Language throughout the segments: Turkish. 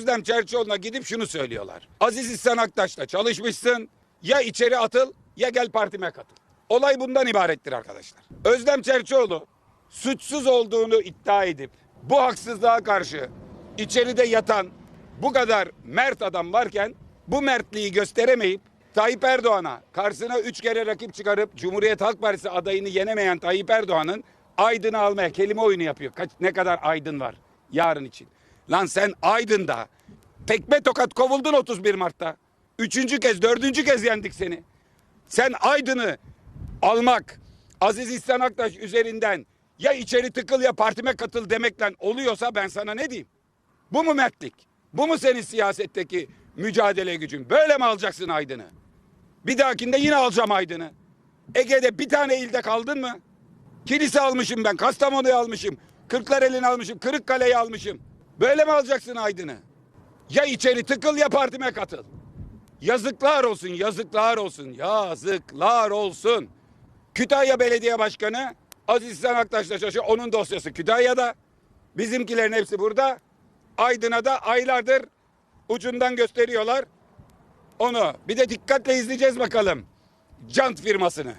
Özlem Çerçioğlu'na gidip şunu söylüyorlar. Aziz İhsan Aktaş'la çalışmışsın. Ya içeri atıl ya gel partime katıl. Olay bundan ibarettir arkadaşlar. Özlem Çerçioğlu suçsuz olduğunu iddia edip bu haksızlığa karşı içeride yatan bu kadar mert adam varken bu mertliği gösteremeyip Tayyip Erdoğan'a karşısına üç kere rakip çıkarıp Cumhuriyet Halk Partisi adayını yenemeyen Tayyip Erdoğan'ın Aydın'ı almaya kelime oyunu yapıyor. Kaç, ne kadar Aydın var yarın için. Lan sen Aydın'da tekme tokat kovuldun 31 Mart'ta. Üçüncü kez, dördüncü kez yendik seni. Sen Aydın'ı almak Aziz İhsan Aktaş üzerinden ya içeri tıkıl ya partime katıl demekle oluyorsa ben sana ne diyeyim? Bu mu mertlik? Bu mu senin siyasetteki mücadele gücün? Böyle mi alacaksın Aydın'ı? Bir dahakinde yine alacağım Aydın'ı. Ege'de bir tane ilde kaldın mı? Kilise almışım ben, Kastamonu'yu almışım, Kırklareli'ni almışım, Kırıkkale'yi almışım. Böyle mi alacaksın Aydın'ı? Ya içeri tıkıl ya partime katıl. Yazıklar olsun, yazıklar olsun, yazıklar olsun. Kütahya Belediye Başkanı Aziz İhsan Aktaş'la çalışıyor. Onun dosyası Kütahya'da. Bizimkilerin hepsi burada. Aydın'a da aylardır ucundan gösteriyorlar. Onu bir de dikkatle izleyeceğiz bakalım. Cant firmasını.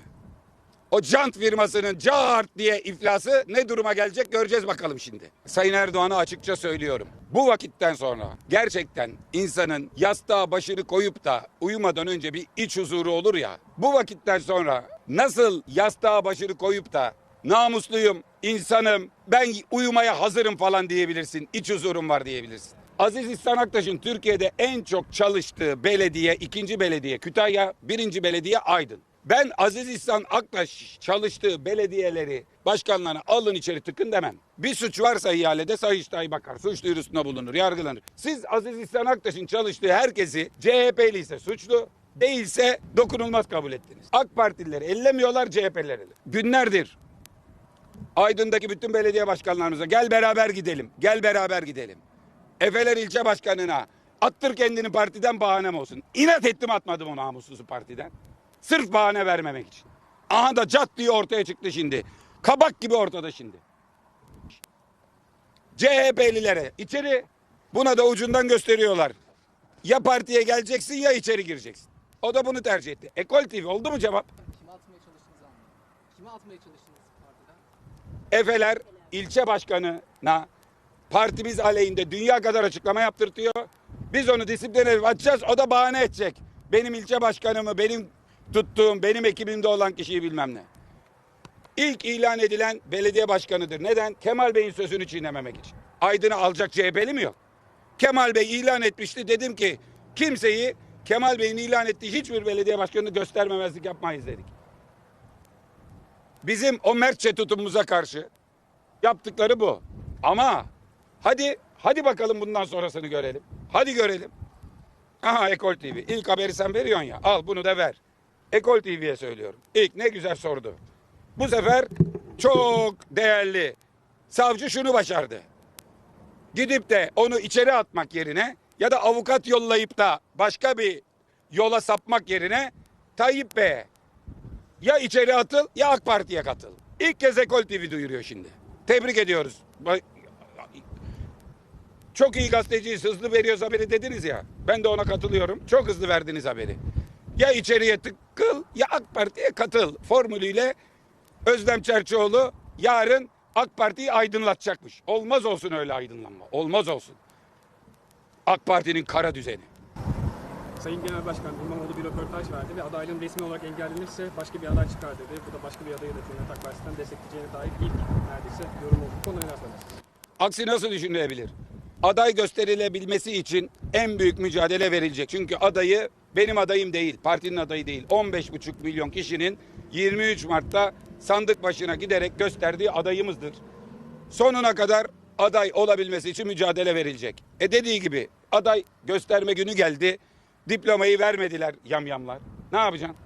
O cant firmasının cart diye iflası ne duruma gelecek göreceğiz bakalım şimdi. Sayın Erdoğan'a açıkça söylüyorum. Bu vakitten sonra gerçekten insanın yastığa başını koyup da uyumadan önce bir iç huzuru olur ya. Bu vakitten sonra nasıl yastığa başını koyup da namusluyum, insanım, ben uyumaya hazırım falan diyebilirsin. İç huzurum var diyebilirsin. Aziz İhsan Aktaş'ın Türkiye'de en çok çalıştığı belediye, ikinci belediye Kütahya, birinci belediye Aydın. Ben Aziz İhsan Aktaş çalıştığı belediyeleri başkanlarına alın içeri tıkın demem. Bir suç varsa ihalede Sayıştay bakar. Suç duyurusunda bulunur, yargılanır. Siz Aziz İhsan Aktaş'ın çalıştığı herkesi CHP'li ise suçlu, değilse dokunulmaz kabul ettiniz. AK Partilileri ellemiyorlar, CHP'lileri. Günlerdir Aydın'daki bütün belediye başkanlarımıza gel beraber gidelim. Gel beraber gidelim. Efeler ilçe başkanına attır kendini partiden bahanem olsun. İnat ettim atmadım o namussuzu partiden. Sırf bahane vermemek için. Aha da cat diye ortaya çıktı şimdi. Kabak gibi ortada şimdi. CHP'lilere içeri buna da ucundan gösteriyorlar. Ya partiye geleceksin ya içeri gireceksin. O da bunu tercih etti. Ekol TV oldu mu cevap? Kime atmaya çalıştınız anlamadım. Kime atmaya çalıştınız partiden? Efeler ilçe başkanına partimiz aleyhinde dünya kadar açıklama yaptırtıyor. Biz onu disipline atacağız. O da bahane edecek. Benim ilçe başkanımı, benim tuttuğum, benim ekibimde olan kişiyi bilmem ne. İlk ilan edilen belediye başkanıdır. Neden? Kemal Bey'in sözünü çiğnememek için. Aydın'ı alacak CHP'li mi yok? Kemal Bey ilan etmişti. Dedim ki kimseyi Kemal Bey'in ilan ettiği hiçbir belediye başkanını göstermemezlik yapmayız dedik. Bizim o mertçe tutumumuza karşı yaptıkları bu. Ama hadi hadi bakalım bundan sonrasını görelim. Hadi görelim. Aha Ekol TV. İlk haberi sen veriyorsun ya. Al bunu da ver. Ekol TV'ye söylüyorum. İlk ne güzel sordu. Bu sefer çok değerli savcı şunu başardı. Gidip de onu içeri atmak yerine ya da avukat yollayıp da başka bir yola sapmak yerine Tayyip Bey'e ya içeri atıl ya AK Parti'ye katıl. İlk kez Ekol TV duyuruyor şimdi. Tebrik ediyoruz. Çok iyi gazeteciyiz, hızlı veriyoruz haberi dediniz ya. Ben de ona katılıyorum. Çok hızlı verdiniz haberi. Ya içeriye tıkıl ya AK Parti'ye katıl formülüyle Özlem Çerçioğlu yarın AK Parti'yi aydınlatacakmış. Olmaz olsun öyle aydınlanma. Olmaz olsun. AK Parti'nin kara düzeni. Sayın Genel Başkan İmamoğlu bir röportaj verdi ve adaylığın resmi olarak engellenirse başka bir aday çıkar dedi. Bu da başka bir adayı da Cumhuriyet Halk Partisi'nden destekleyeceğine dair ilk neredeyse yorum oldu. Neler söylersiniz? Aksi nasıl düşünülebilir? Aday gösterilebilmesi için en büyük mücadele verilecek. Çünkü adayı benim adayım değil, partinin adayı değil. 15,5 milyon kişinin 23 Mart'ta sandık başına giderek gösterdiği adayımızdır. Sonuna kadar aday olabilmesi için mücadele verilecek. E dediği gibi aday gösterme günü geldi. Diplomayı vermediler yamyamlar. Ne yapacaksın?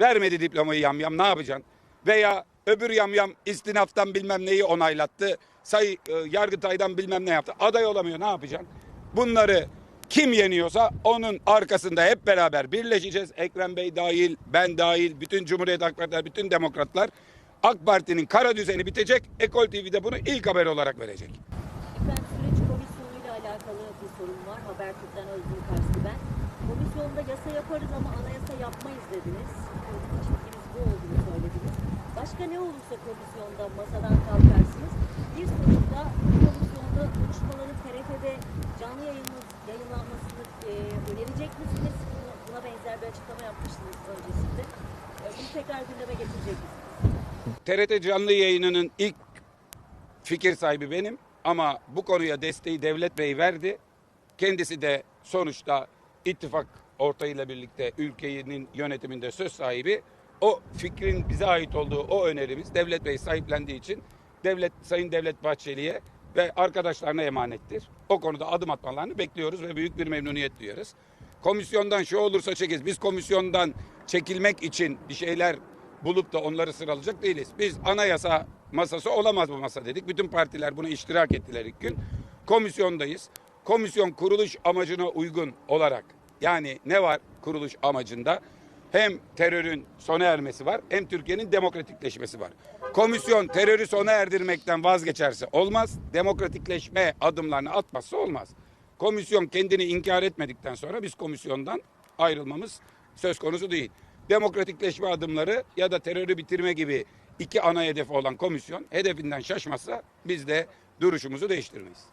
Vermedi diplomayı yamyam ne yapacaksın? Veya öbür yamyam istinaftan bilmem neyi onaylattı. Say e, Yargıtay'dan bilmem ne yaptı. Aday olamıyor ne yapacaksın? Bunları kim yeniyorsa onun arkasında hep beraber birleşeceğiz. Ekrem Bey dahil, ben dahil, bütün Cumhuriyet Halk Partiler, bütün demokratlar. AK Parti'nin kara düzeni bitecek. Ekol TV'de bunu ilk haber olarak verecek. Efendim süreç Covid sonuyla alakalı bir sorun var. Habertürk'ten Özgür Karslı ben. Komisyonda yasa yaparız ama anayasa yapmayız dediniz. Çizginiz bu olduğunu söylediniz. Başka ne olursa komisyonda masadan kalkarsınız. Bir sonuçta bu komisyonda konuşmaların TRT'de canlı yayını, yayınlanmasını e, önerecek misiniz? Buna, benzer bir açıklama yapmıştınız öncesinde. E, bunu tekrar gündeme getirecek misiniz? TRT canlı yayınının ilk fikir sahibi benim ama bu konuya desteği Devlet Bey verdi. Kendisi de sonuçta ittifak ortağıyla birlikte ülkenin yönetiminde söz sahibi. O fikrin bize ait olduğu o önerimiz Devlet Bey sahiplendiği için Devlet Sayın Devlet Bahçeli'ye ve arkadaşlarına emanettir. O konuda adım atmalarını bekliyoruz ve büyük bir memnuniyet duyuyoruz. Komisyondan şu olursa çekeriz. Biz komisyondan çekilmek için bir şeyler bulup da onları sıralayacak değiliz. Biz anayasa masası olamaz bu masa dedik. Bütün partiler buna iştirak ettiler ilk gün. Komisyondayız. Komisyon kuruluş amacına uygun olarak yani ne var kuruluş amacında? Hem terörün sona ermesi var hem Türkiye'nin demokratikleşmesi var. Komisyon terörü sona erdirmekten vazgeçerse olmaz. Demokratikleşme adımlarını atmazsa olmaz. Komisyon kendini inkar etmedikten sonra biz komisyondan ayrılmamız söz konusu değil. Demokratikleşme adımları ya da terörü bitirme gibi iki ana hedefi olan komisyon hedefinden şaşmazsa biz de duruşumuzu değiştirmeyiz.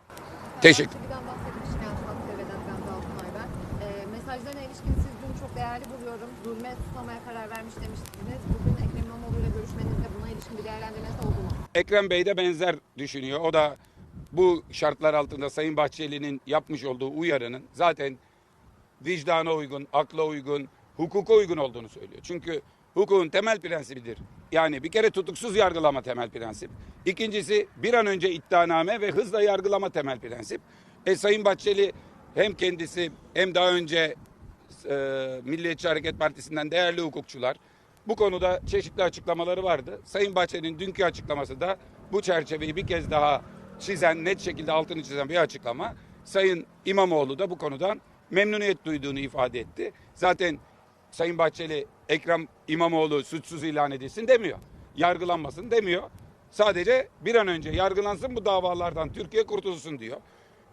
Teşekkür. Ee, mesajlarına ilişkin siz dün çok değerli buluyorum. Zulme susamaya karar vermiş demiştiniz. Bugün Ekrem İmamoğlu ile görüşmenizde buna ilişkin değerlendirmesi oldu mu? Ekrem Bey de benzer düşünüyor. O da bu şartlar altında Sayın Bahçeli'nin yapmış olduğu uyarının zaten vicdana uygun, akla uygun, hukuka uygun olduğunu söylüyor. Çünkü hukukun temel prensibidir. Yani bir kere tutuksuz yargılama temel prensip. İkincisi bir an önce iddianame ve hızla yargılama temel prensip. E, Sayın Bahçeli hem kendisi hem daha önce e, Milliyetçi Hareket Partisi'nden değerli hukukçular bu konuda çeşitli açıklamaları vardı. Sayın Bahçeli'nin dünkü açıklaması da bu çerçeveyi bir kez daha çizen, net şekilde altını çizen bir açıklama. Sayın İmamoğlu da bu konudan memnuniyet duyduğunu ifade etti. Zaten Sayın Bahçeli Ekrem İmamoğlu suçsuz ilan edilsin demiyor. Yargılanmasın demiyor. Sadece bir an önce yargılansın bu davalardan Türkiye kurtulsun diyor.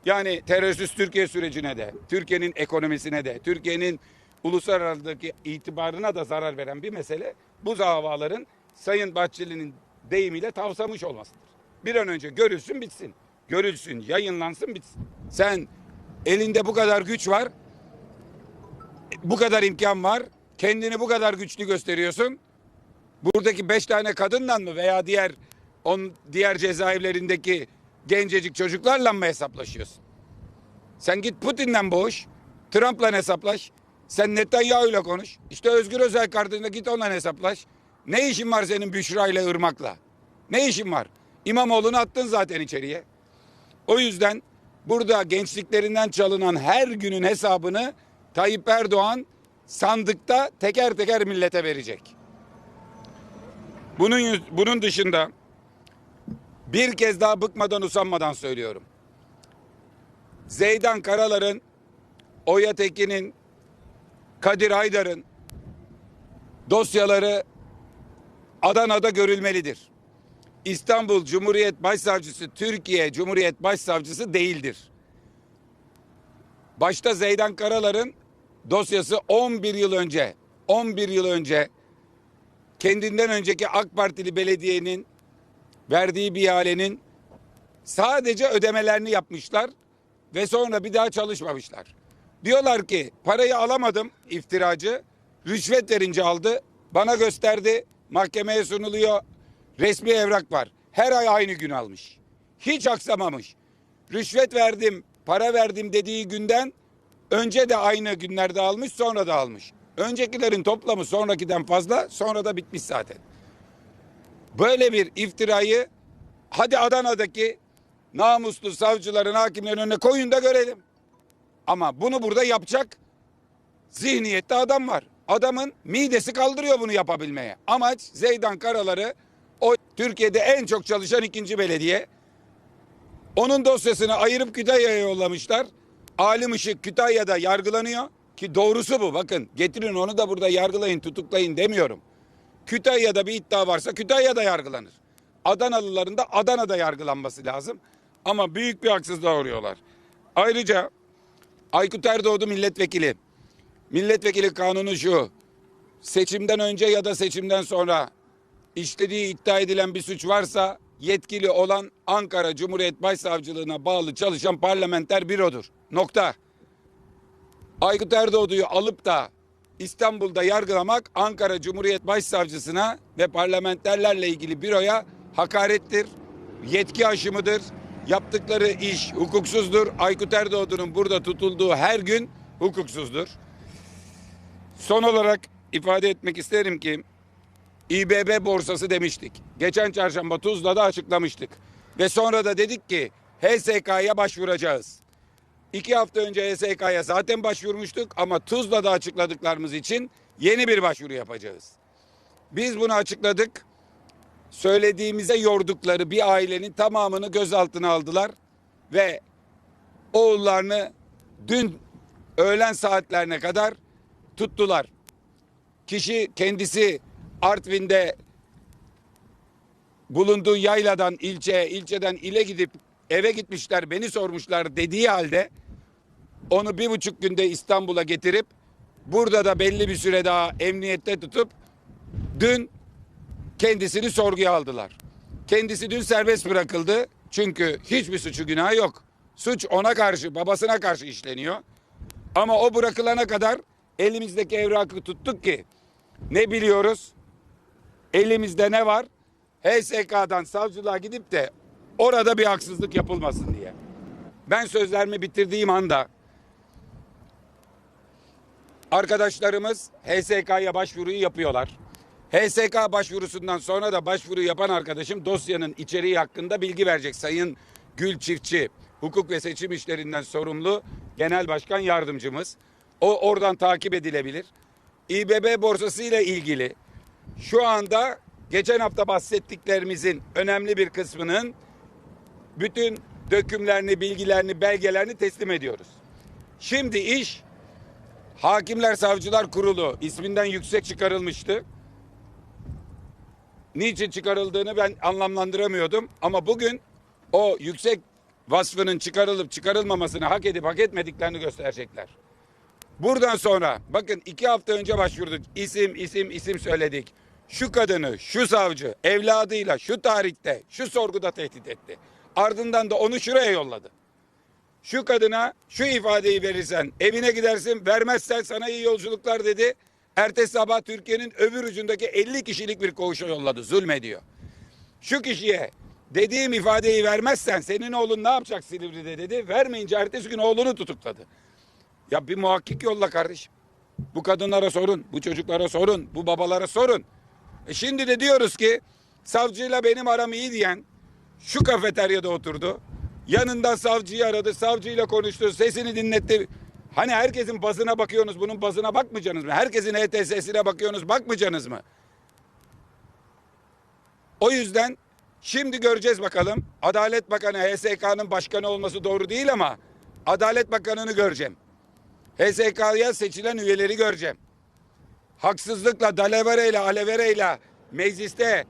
Yani terörsüz Türkiye sürecine de, Türkiye'nin ekonomisine de, Türkiye'nin uluslararası itibarına da zarar veren bir mesele bu davaların Sayın Bahçeli'nin deyimiyle tavsamış olmasıdır. Bir an önce görülsün bitsin. Görülsün, yayınlansın bitsin. Sen elinde bu kadar güç var, bu kadar imkan var, kendini bu kadar güçlü gösteriyorsun. Buradaki beş tane kadınla mı veya diğer on diğer cezaevlerindeki gencecik çocuklarla mı hesaplaşıyorsun? Sen git Putin'le boğuş, Trump'la hesaplaş. Sen Netanyahu'yla konuş. İşte Özgür Özel kardeşine git onunla hesaplaş. Ne işin var senin Büşra ile Irmak'la? Ne işin var? İmamoğlu'nu attın zaten içeriye. O yüzden burada gençliklerinden çalınan her günün hesabını Tayyip Erdoğan sandıkta teker teker millete verecek. Bunun bunun dışında bir kez daha bıkmadan usanmadan söylüyorum. Zeydan Karalar'ın, Oya Tekin'in, Kadir Haydar'ın dosyaları Adana'da görülmelidir. İstanbul Cumhuriyet Başsavcısı Türkiye Cumhuriyet Başsavcısı değildir. Başta Zeydan Karalar'ın dosyası 11 yıl önce 11 yıl önce kendinden önceki AK Partili belediyenin verdiği bir ihalenin sadece ödemelerini yapmışlar ve sonra bir daha çalışmamışlar. Diyorlar ki parayı alamadım iftiracı. Rüşvet verince aldı. Bana gösterdi. Mahkemeye sunuluyor. Resmi evrak var. Her ay aynı gün almış. Hiç aksamamış. Rüşvet verdim, para verdim dediği günden önce de aynı günlerde almış, sonra da almış. Öncekilerin toplamı sonrakiden fazla, sonra da bitmiş zaten. Böyle bir iftirayı hadi Adana'daki namuslu savcıların, hakimlerin önüne koyun da görelim. Ama bunu burada yapacak zihniyette adam var. Adamın midesi kaldırıyor bunu yapabilmeye. Amaç Zeydan Karalar'ı o Türkiye'de en çok çalışan ikinci belediye. Onun dosyasını ayırıp Kütahya'ya yollamışlar. Alim Işık Kütahya'da yargılanıyor. Ki doğrusu bu bakın getirin onu da burada yargılayın tutuklayın demiyorum. Kütahya'da bir iddia varsa Kütahya'da yargılanır. Adanalıların da Adana'da yargılanması lazım. Ama büyük bir haksızlığa uğruyorlar. Ayrıca Aykut Erdoğdu milletvekili. Milletvekili kanunu şu. Seçimden önce ya da seçimden sonra işlediği iddia edilen bir suç varsa yetkili olan Ankara Cumhuriyet Başsavcılığına bağlı çalışan parlamenter bürodur. Nokta. Aykut Erdoğdu'yu alıp da İstanbul'da yargılamak Ankara Cumhuriyet Başsavcısına ve parlamenterlerle ilgili büroya hakarettir, yetki aşımıdır. Yaptıkları iş hukuksuzdur. Aykut Erdoğdu'nun burada tutulduğu her gün hukuksuzdur. Son olarak ifade etmek isterim ki İBB borsası demiştik. Geçen çarşamba Tuzla'da açıklamıştık. Ve sonra da dedik ki HSK'ya başvuracağız. İki hafta önce HSK'ya zaten başvurmuştuk ama Tuzla'da açıkladıklarımız için yeni bir başvuru yapacağız. Biz bunu açıkladık. Söylediğimize yordukları bir ailenin tamamını gözaltına aldılar ve oğullarını dün öğlen saatlerine kadar tuttular. Kişi kendisi Artvin'de bulunduğu yayladan ilçeye, ilçeden ile gidip eve gitmişler, beni sormuşlar dediği halde onu bir buçuk günde İstanbul'a getirip burada da belli bir süre daha emniyette tutup dün kendisini sorguya aldılar. Kendisi dün serbest bırakıldı. Çünkü hiçbir suçu günahı yok. Suç ona karşı, babasına karşı işleniyor. Ama o bırakılana kadar elimizdeki evrakı tuttuk ki ne biliyoruz? Elimizde ne var? HSK'dan savcılığa gidip de orada bir haksızlık yapılmasın diye. Ben sözlerimi bitirdiğim anda arkadaşlarımız HSK'ya başvuruyu yapıyorlar. HSK başvurusundan sonra da başvuru yapan arkadaşım dosyanın içeriği hakkında bilgi verecek. Sayın Gül Çiftçi, hukuk ve seçim işlerinden sorumlu genel başkan yardımcımız. O oradan takip edilebilir. İBB borsası ile ilgili şu anda geçen hafta bahsettiklerimizin önemli bir kısmının bütün dökümlerini, bilgilerini, belgelerini teslim ediyoruz. Şimdi iş Hakimler Savcılar Kurulu isminden yüksek çıkarılmıştı. Niçin çıkarıldığını ben anlamlandıramıyordum ama bugün o yüksek vasfının çıkarılıp çıkarılmamasını hak edip hak etmediklerini gösterecekler. Buradan sonra bakın iki hafta önce başvurduk. İsim isim isim söyledik. Şu kadını şu savcı evladıyla şu tarihte şu sorguda tehdit etti. Ardından da onu şuraya yolladı. Şu kadına şu ifadeyi verirsen evine gidersin vermezsen sana iyi yolculuklar dedi. Ertesi sabah Türkiye'nin öbür ucundaki 50 kişilik bir koğuşa yolladı zulmediyor. Şu kişiye dediğim ifadeyi vermezsen senin oğlun ne yapacak Silivri'de dedi. Vermeyince ertesi gün oğlunu tutukladı. Ya bir muhakkik yolla kardeşim. Bu kadınlara sorun, bu çocuklara sorun, bu babalara sorun. E şimdi de diyoruz ki savcıyla benim aram iyi diyen şu kafeteryada oturdu. Yanından savcıyı aradı, savcıyla konuştu, sesini dinletti. Hani herkesin bazına bakıyorsunuz, bunun bazına bakmayacaksınız mı? Herkesin HTS'sine bakıyorsunuz, bakmayacaksınız mı? O yüzden şimdi göreceğiz bakalım. Adalet Bakanı HSK'nın başkanı olması doğru değil ama Adalet Bakanı'nı göreceğim. HSK'ya seçilen üyeleri göreceğim. Haksızlıkla, dalavereyle, alevereyle, mecliste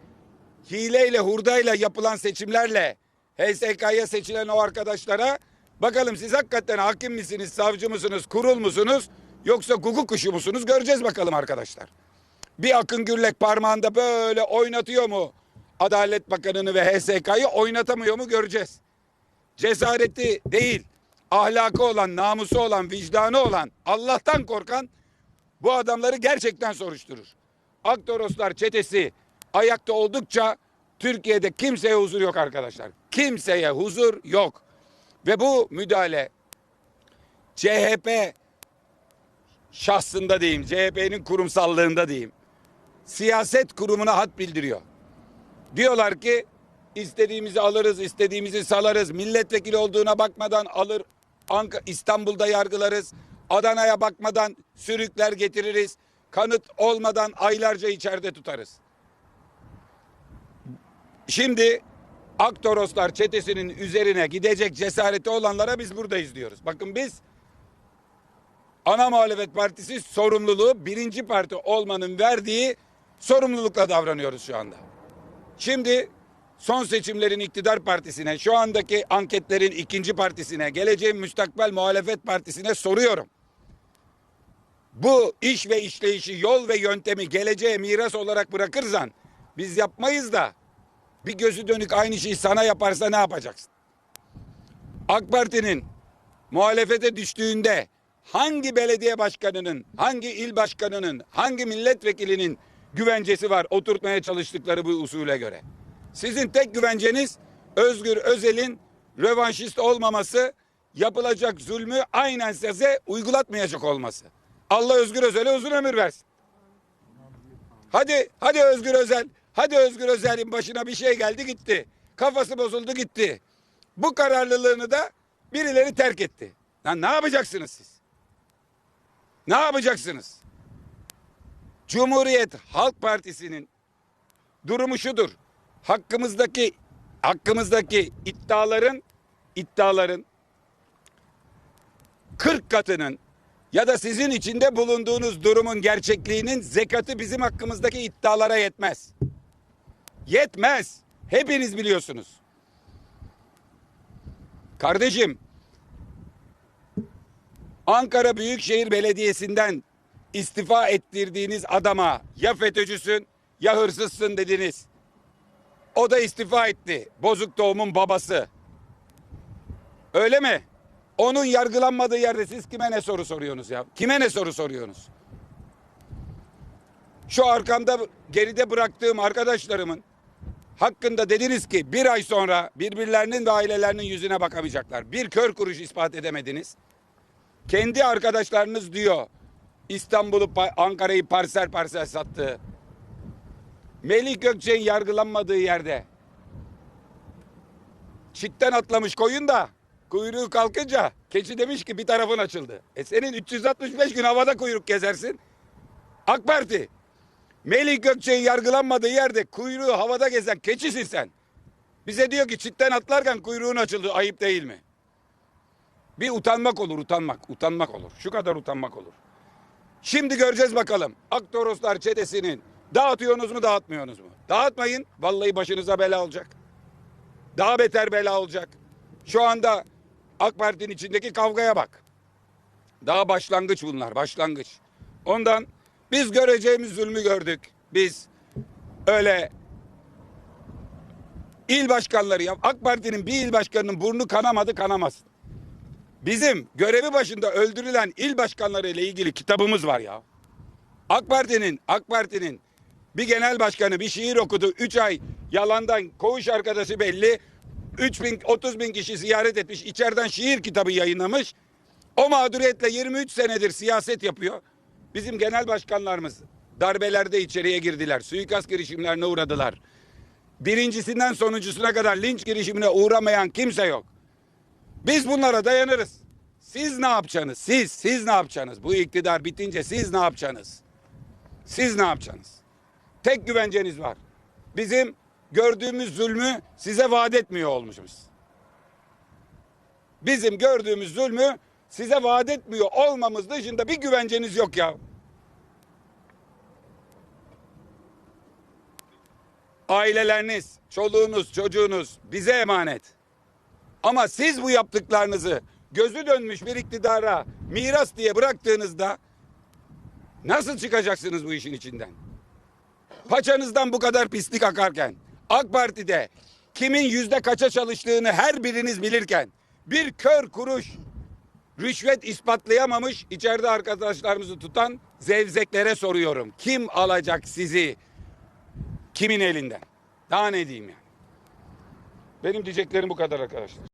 hileyle, hurdayla yapılan seçimlerle HSK'ya seçilen o arkadaşlara bakalım siz hakikaten hakim misiniz, savcı mısınız, kurul musunuz yoksa guguk kuşu musunuz göreceğiz bakalım arkadaşlar. Bir Akın Gürlek parmağında böyle oynatıyor mu Adalet Bakanı'nı ve HSK'yı oynatamıyor mu göreceğiz. Cesareti değil, ahlakı olan, namusu olan, vicdanı olan, Allah'tan korkan bu adamları gerçekten soruşturur. Aktoroslar çetesi ayakta oldukça Türkiye'de kimseye huzur yok arkadaşlar. Kimseye huzur yok. Ve bu müdahale CHP şahsında diyeyim, CHP'nin kurumsallığında diyeyim. Siyaset kurumuna hat bildiriyor. Diyorlar ki istediğimizi alırız, istediğimizi salarız. Milletvekili olduğuna bakmadan alır, Ank İstanbul'da yargılarız. Adana'ya bakmadan sürükler getiririz. Kanıt olmadan aylarca içeride tutarız. Şimdi Aktoroslar çetesinin üzerine gidecek cesareti olanlara biz buradayız diyoruz. Bakın biz ana muhalefet partisi sorumluluğu birinci parti olmanın verdiği sorumlulukla davranıyoruz şu anda. Şimdi son seçimlerin iktidar partisine, şu andaki anketlerin ikinci partisine, geleceğin müstakbel muhalefet partisine soruyorum. Bu iş ve işleyişi, yol ve yöntemi geleceğe miras olarak bırakırsan biz yapmayız da bir gözü dönük aynı şeyi sana yaparsa ne yapacaksın? AK Parti'nin muhalefete düştüğünde hangi belediye başkanının, hangi il başkanının, hangi milletvekilinin güvencesi var oturtmaya çalıştıkları bu usule göre? Sizin tek güvenceniz Özgür Özel'in rövanşist olmaması, yapılacak zulmü aynen size uygulatmayacak olması. Allah Özgür Özel'e uzun ömür versin. Hadi, hadi Özgür Özel. Hadi Özgür Özel'in başına bir şey geldi gitti. Kafası bozuldu gitti. Bu kararlılığını da birileri terk etti. Lan ne yapacaksınız siz? Ne yapacaksınız? Cumhuriyet Halk Partisi'nin durumu şudur. Hakkımızdaki hakkımızdaki iddiaların iddiaların 40 katının ya da sizin içinde bulunduğunuz durumun gerçekliğinin zekatı bizim hakkımızdaki iddialara yetmez. Yetmez. Hepiniz biliyorsunuz. Kardeşim Ankara Büyükşehir Belediyesi'nden istifa ettirdiğiniz adama ya FETÖ'cüsün ya hırsızsın dediniz. O da istifa etti. Bozuk doğumun babası. Öyle mi? Onun yargılanmadığı yerde siz kime ne soru soruyorsunuz ya? Kime ne soru soruyorsunuz? Şu arkamda geride bıraktığım arkadaşlarımın hakkında dediniz ki bir ay sonra birbirlerinin ve ailelerinin yüzüne bakamayacaklar. Bir kör kuruş ispat edemediniz. Kendi arkadaşlarınız diyor İstanbul'u Ankara'yı parsel parsel sattı. Melih Gökçek'in yargılanmadığı yerde çitten atlamış koyun da kuyruğu kalkınca keçi demiş ki bir tarafın açıldı. E senin 365 gün havada kuyruk gezersin. AK Parti Melih Gökçek'in yargılanmadığı yerde kuyruğu havada gezen keçisin sen. Bize diyor ki çitten atlarken kuyruğun açıldı ayıp değil mi? Bir utanmak olur utanmak utanmak olur. Şu kadar utanmak olur. Şimdi göreceğiz bakalım. Aktoroslar çetesinin dağıtıyorsunuz mu dağıtmıyorsunuz mu? Dağıtmayın vallahi başınıza bela olacak. Daha beter bela olacak. Şu anda AK Parti'nin içindeki kavgaya bak. Daha başlangıç bunlar başlangıç. Ondan biz göreceğimiz zulmü gördük. Biz öyle il başkanları ya AK Parti'nin bir il başkanının burnu kanamadı kanamaz. Bizim görevi başında öldürülen il başkanları ile ilgili kitabımız var ya. AK Parti'nin AK Parti'nin bir genel başkanı bir şiir okudu. 3 ay yalandan koğuş arkadaşı belli. 3 bin 30 bin kişi ziyaret etmiş. içeriden şiir kitabı yayınlamış. O mağduriyetle 23 senedir siyaset yapıyor. Bizim genel başkanlarımız darbelerde içeriye girdiler. Suikast girişimlerine uğradılar. Birincisinden sonuncusuna kadar linç girişimine uğramayan kimse yok. Biz bunlara dayanırız. Siz ne yapacaksınız? Siz, siz ne yapacaksınız? Bu iktidar bitince siz ne yapacaksınız? Siz ne yapacaksınız? Tek güvenceniz var. Bizim gördüğümüz zulmü size vaat etmiyor olmuşuz. Bizim gördüğümüz zulmü size vaat etmiyor olmamız dışında bir güvenceniz yok ya. Aileleriniz, çoluğunuz, çocuğunuz bize emanet. Ama siz bu yaptıklarınızı gözü dönmüş bir iktidara miras diye bıraktığınızda nasıl çıkacaksınız bu işin içinden? Paçanızdan bu kadar pislik akarken AK Parti'de kimin yüzde kaça çalıştığını her biriniz bilirken bir kör kuruş rüşvet ispatlayamamış içeride arkadaşlarımızı tutan zevzeklere soruyorum. Kim alacak sizi kimin elinden? Daha ne diyeyim yani? Benim diyeceklerim bu kadar arkadaşlar.